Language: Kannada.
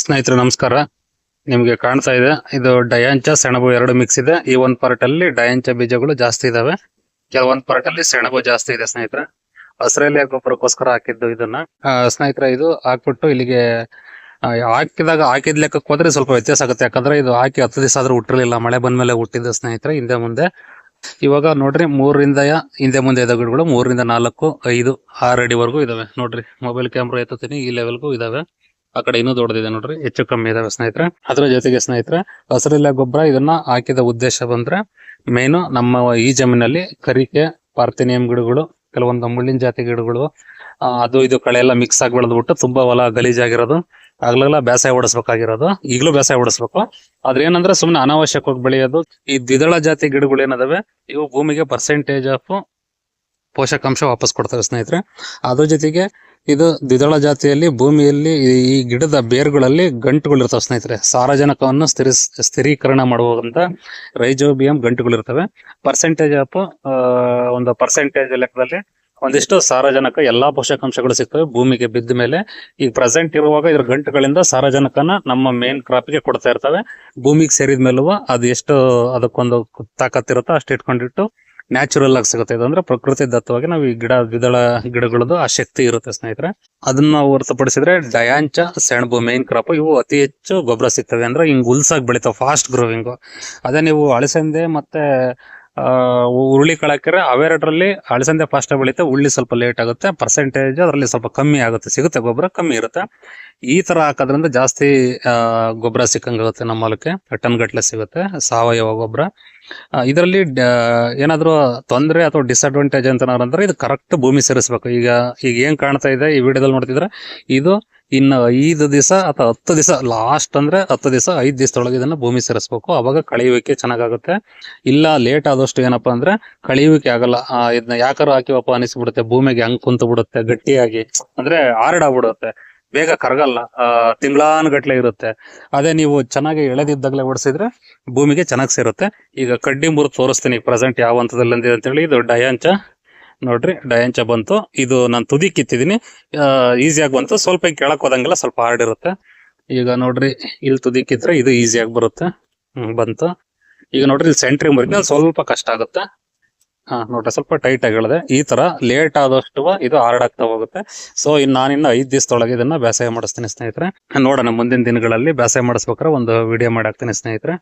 ಸ್ನೇಹಿತರೆ, ನಮಸ್ಕಾರ. ನಿಮಗೆ ಕಾಣ್ತಾ ಇದೆ, ಇದು ಡಯಾಂಚ ಸೆಣಬು ಎರಡು ಮಿಕ್ಸ್ ಇದೆ. ಈ ಒಂದು ಪಾರ್ಟ್ ಅಲ್ಲಿ ಡಯಾಂಚ ಬೀಜಗಳು ಜಾಸ್ತಿ ಇದಾವೆ. ಕೆಲವೊಂದು ಪಾರ್ಟ್ ಅಲ್ಲಿ ಸೆಣಬು ಜಾಸ್ತಿ ಇದೆ ಸ್ನೇಹಿತರೆ. ಆಸ್ಟ್ರೇಲಿಯಾ ಗೊಬ್ಬರಕ್ಕೋಸ್ಕರ ಹಾಕಿದ್ದು ಇದನ್ನ. ಸ್ನೇಹಿತರೆ, ಇದು ಹಾಕ್ಬಿಟ್ಟು ಇಲ್ಲಿಗೆ ಹಾಕಿದಾಗ ಹಾಕಿದ ಲೆಕ್ಕಕ್ಕೆ ಹೋದ್ರೆ ಸ್ವಲ್ಪ ವ್ಯತ್ಯಾಸ ಆಗುತ್ತೆ. ಯಾಕಂದ್ರೆ ಇದು ಹಾಕಿ ಹತ್ತು ದಿವಸ ಆದ್ರೂ ಹುಟ್ಟಿರ್ಲಿಲ್ಲ. ಮಳೆ ಬಂದ್ಮೇಲೆ ಹುಟ್ಟಿದ್ದು ಸ್ನೇಹಿತರೆ, ಹಿಂದೆ ಮುಂದೆ. ಇವಾಗ ನೋಡ್ರಿ, ಮೂರರಿಂದ, ಹಿಂದೆ ಮುಂದೆ ಇದ್ದ ಗಿಡಗಳು ಮೂರರಿಂದ ನಾಲ್ಕು, ಐದು, ಆರು ಅಡಿವರೆಗೂ ಇದಾವೆ. ನೋಡ್ರಿ ಮೊಬೈಲ್ ಕ್ಯಾಮ್ರಾ ಎತ್ತುತ್ತೀನಿ, ಈ ಲೆವೆಲ್ಗೂ ಇದಾವೆ. ಆ ಕಡೆ ಇನ್ನೂ ದೊಡ್ಡದಿದೆ ನೋಡ್ರಿ. ಹೆಚ್ಚು ಕಮ್ಮಿ ಇದಾವೆ ಸ್ನೇಹಿತರೆ. ಅದ್ರ ಜೊತೆಗೆ ಸ್ನೇಹಿತರೆ, ಹಸಿರಿಲ್ಲ ಗೊಬ್ಬರ ಇದನ್ನ ಹಾಕಿದ ಉದ್ದೇಶ ಬಂದ್ರೆ ಮೇನು ನಮ್ಮ ಈ ಜಮೀನಲ್ಲಿ ಕರಿಕೆ, ಪಾರ್ಥಿನಿಯಂ ಗಿಡಗಳು, ಕೆಲವೊಂದು ಮುಳ್ಳಿನ ಜಾತಿ ಗಿಡಗಳು ಅದು ಇದು ಕಳೆ ಎಲ್ಲ ಮಿಕ್ಸ್ ಆಗಿ ಬೆಳೆದ್ಬಿಟ್ಟು ತುಂಬಾ ಹೊಲ ಗಲೀಜಾಗಿರೋದು, ಆಗ್ಲೆಲ್ಲ ಬೇಸಾಯ ಓಡಿಸ್ಬೇಕಾಗಿರೋದು, ಈಗಲೂ ಬೇಸಾಯ ಓಡಿಸ್ಬೇಕು. ಆದ್ರೆ ಏನಂದ್ರೆ ಸುಮ್ಮನೆ ಅನಾವಶ್ಯಕವಾಗಿ ಬೆಳೆಯೋದು. ಈ ದ್ವಿದಳ ಜಾತಿ ಗಿಡಗಳು ಏನದಾವೆ, ಇವು ಭೂಮಿಗೆ ಪರ್ಸೆಂಟೇಜ್ ಆಫ್ ಪೋಷಕಾಂಶ ವಾಪಸ್ ಕೊಡ್ತಾರೆ ಸ್ನೇಹಿತರೆ. ಅದ್ರ ಜೊತೆಗೆ ಇದು ದ್ವಿದಳ ಜಾತಿಯಲ್ಲಿ ಭೂಮಿಯಲ್ಲಿ ಈ- ಗಿಡದ ಬೇರುಗಳಲ್ಲಿ ಗಂಟುಗಳು ಇರ್ತವೆ ಸ್ನೇಹಿತರೆ. ಸಾರಜನಕವನ್ನು ಸ್ಥಿರಿ ಸ್ಥಿರೀಕರಣ ಮಾಡುವಂತ ರೈಜೋಬಿಯಂ ಗಂಟುಗಳಿರ್ತವೆ. ಪರ್ಸೆಂಟೇಜ್ ಆಫ್ ಒಂದು ಪರ್ಸೆಂಟೇಜ್ ಲೆಕ್ಕದಲ್ಲಿ ಒಂದಿಷ್ಟು ಸಾರಜನಕ ಎಲ್ಲಾ ಪೋಷಕಾಂಶಗಳು ಸಿಗ್ತವೆ ಭೂಮಿಗೆ ಬಿದ್ದ ಮೇಲೆ. ಈಗ ಪ್ರೆಸೆಂಟ್ ಇರುವಾಗ ಇದ್ರ ಗಂಟುಗಳಿಂದ ಸಾರಜನಕನ ನಮ್ಮ ಮೇನ್ ಕ್ರಾಪ್ಗೆ ಕೊಡ್ತಾ ಇರ್ತವೆ. ಭೂಮಿಗೆ ಸೇರಿದ ಮೇಲೂ ಅದು ಎಷ್ಟು ಅದಕ್ಕೊಂದು ತಾಕತ್ತಿರುತ್ತೋ ಅಷ್ಟು ಇಟ್ಕೊಂಡಿಟ್ಟು ನ್ಯಾಚುರಲ್ ಆಗಿ ಸಿಗುತ್ತೆ. ಇದು ಅಂದ್ರೆ ಪ್ರಕೃತಿ ದತ್ತವಾಗಿ ನಾವು ಈ ಗಿಡ, ದ್ವಿದಳ ಗಿಡಗಳದ್ದು ಆ ಶಕ್ತಿ ಇರುತ್ತೆ ಸ್ನೇಹಿತರೆ. ಅದನ್ನ ಹೊರತುಪಡಿಸಿದ್ರೆ ಡಯಾಂಚ, ಸೆಣಬು, ಮೇನ್ ಕ್ರಾಪ್ ಇವು ಅತಿ ಹೆಚ್ಚು ಗೊಬ್ಬರ ಸಿಗ್ತದೆ. ಅಂದ್ರೆ ಹಿಂಗ್ ಉಲ್ಸಾಗಿ ಬೆಳಿತಾವೆ ಫಾಸ್ಟ್ ಗ್ರೋವಿಂಗ್ ಅದೇ ನೀವು ಅಳಸಂದೆ ಮತ್ತೆ ಹುರುಳಿ ಕಳಕರೆ, ಅವೆರಡರಲ್ಲಿ ಅಳಸಂದೆ ಫಾಸ್ಟ್ ಬೆಳೀತೆ, ಉಳ್ಳಿ ಸ್ವಲ್ಪ ಲೇಟ್ ಆಗುತ್ತೆ ಪರ್ಸೆಂಟೇಜ್ ಅದರಲ್ಲಿ ಸ್ವಲ್ಪ ಕಮ್ಮಿ ಆಗುತ್ತೆ, ಸಿಗುತ್ತೆ, ಗೊಬ್ಬರ ಕಮ್ಮಿ ಇರುತ್ತೆ. ಈ ತರ ಹಾಕೋದ್ರಿಂದ ಜಾಸ್ತಿ ಗೊಬ್ಬರ ಸಿಕ್ಕಂಗಾಗುತ್ತೆ ನಮ್ಮ ಹೊಲಕ್ಕೆ ಟನ್ ಗಟ್ಟಲೆ ಸಿಗುತ್ತೆ, ಸಾವಯವ ಗೊಬ್ಬರ. ಇದರಲ್ಲಿ ಏನಾದರೂ ತೊಂದರೆ ಅಥವಾ ಡಿಸ್ಅಡ್ವಾಂಟೇಜ್ ಅಂತ ಇದು ಕರೆಕ್ಟ್ ಭೂಮಿ ಸೇರಿಸ್ಬೇಕು. ಈಗ ಈಗ ಏನು ಕಾಣ್ತಾ ಇದೆ, ಈ ವಿಡಿಯೋದಲ್ಲಿ ನೋಡ್ತಿದ್ರೆ, ಇದು ಇನ್ನು ಐದು ದಿವಸ ಅಥವಾ ಹತ್ತು ದಿವಸ ಲಾಸ್ಟ್ ಅಂದ್ರೆ ಹತ್ತು ದಿವಸ, ಐದು ದಿವಸದೊಳಗೆ ಇದನ್ನ ಭೂಮಿ ಸೇರಿಸ್ಬೇಕು. ಅವಾಗ ಕಳೆಯುವಿಕೆ ಚೆನ್ನಾಗಾಗುತ್ತೆ. ಇಲ್ಲ ಲೇಟ್ ಆದಷ್ಟು ಏನಪ್ಪಾ ಅಂದ್ರೆ ಕಳೆಯುವಿಕೆ ಆಗಲ್ಲ. ಇದನ್ನ ಯಾಕಾರು ಹಾಕಿವಪ್ಪ ಅನಿಸ್ಬಿಡುತ್ತೆ? ಭೂಮಿಗೆ ಹಂಗೆ ಕುಂತು ಬಿಡುತ್ತೆ ಗಟ್ಟಿಯಾಗಿ. ಅಂದ್ರೆ ಹಾರಡಾಗ್ಬಿಡುತ್ತೆ ಬೇಗ ಕರಗಲ್ಲ. ತಿಂಗಳಾನ್ ಗಟ್ಲೆ ಇರುತ್ತೆ. ಅದೇ ನೀವು ಚೆನ್ನಾಗಿ ಎಳೆದಿದ್ದಾಗಲೇ ಓಡಿಸಿದ್ರೆ ಭೂಮಿಗೆ ಚೆನ್ನಾಗಿ ಸೇರುತ್ತೆ. ಈಗ ಕಡ್ಡಿ ಮುರಿದು ತೋರಿಸ್ತೀನಿ. ಪ್ರೆಸೆಂಟ್ ಯಾವ ಹಂತದಲ್ಲಿ ಅಂತ ಅಂತೇಳಿ, ಇದು ಡಯಾಂಚ ನೋಡ್ರಿ ಡಯಂಚ ಬಂತು. ಇದು ನಾನು ತುದಿ ಕಿತ್ತಿದೀನಿ. ಈಸಿಯಾಗಿ ಬಂತು. ಸ್ವಲ್ಪ ಹಿಂಗೆ ಕೆಳಕ್ ಹೋದಂಗೆಲ್ಲ ಸ್ವಲ್ಪ ಹಾರ್ಡ್ ಇರುತ್ತೆ. ಈಗ ನೋಡ್ರಿ ಇಲ್ಲಿ ತುದಿ ಕಿತ್ರೆ ಇದು ಈಸಿಯಾಗಿ ಬರುತ್ತೆ. ಹ್ಮ್ ಬಂತು. ಈಗ ನೋಡ್ರಿ ಇಲ್ಲಿ ಸೆಂಟ್ರಿಂಗ್ ಬರೀ ಸ್ವಲ್ಪ ಕಷ್ಟ ಆಗುತ್ತೆ. ಹಾ ನೋಡ್ರಿ ಸ್ವಲ್ಪ ಟೈಟ್ ಆಗಿ ಹೇಳಿದೆ ಈ ತರ ಲೇಟ್ ಆದಷ್ಟು ಇದು ಹಾರ್ಡ್ ಆಗ್ತಾ ಹೋಗುತ್ತೆ. ಸೊ ಇನ್ನು ನಾನಿನ್ನ ಐದ್ ದಿವಸದೊಳಗೆ ಇದನ್ನ ಬೇಸಾಯ ಮಾಡಿಸ್ತೀನಿ ಸ್ನೇಹಿತರೆ. ನೋಡೋಣ ಮುಂದಿನ ದಿನಗಳಲ್ಲಿ ಬೇಸಾಯ ಮಾಡಿಸ್ಬೇಕಾದ್ರೆ ಒಂದು ವಿಡಿಯೋ ಮಾಡಿ ಹಾಕ್ತೀನಿ ಸ್ನೇಹಿತರೆ.